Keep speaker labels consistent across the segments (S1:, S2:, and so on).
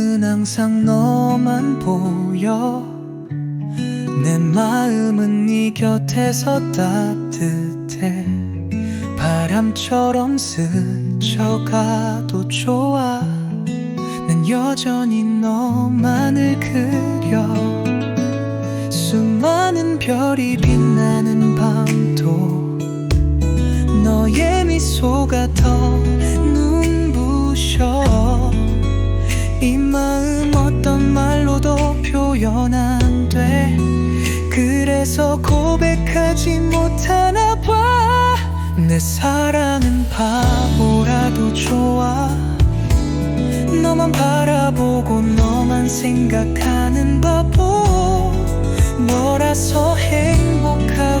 S1: 항상 너만 보여. 내 마음은 네 곁에서 따뜻해. 바람처럼 스쳐가도 좋아. 난 여전히 너만을 그려. 수많은 별이 빛나는 밤도 너의 미소가 표현 안 돼. 그래서 고백하지 못하나 봐 내 사랑은 바보라도 좋아. 너만 바라보고 너만 생각하는 바보. 너라서 행복하고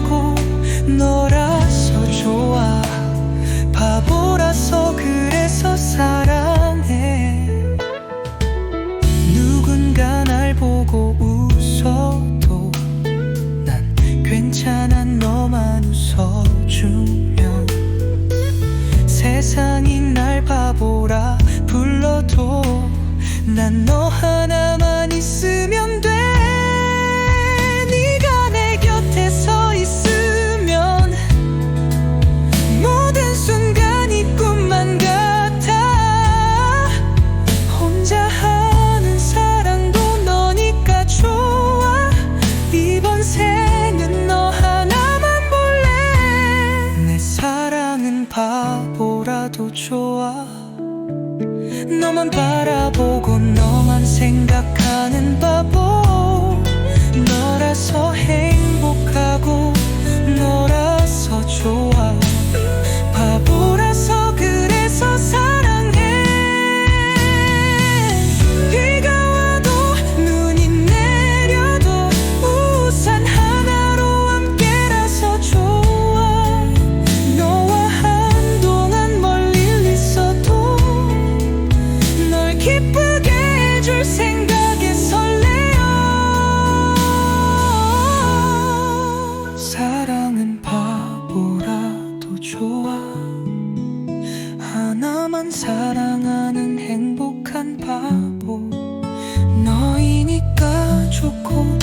S1: 날 바보라 불러도 난 너 하나만 있으 너만 바라보고 너만 생각하는 바보. 너 생각에 설레어. 사랑은 바보라도 좋아. 하나만 사랑하는 행복한 바보. 너이니까 좋고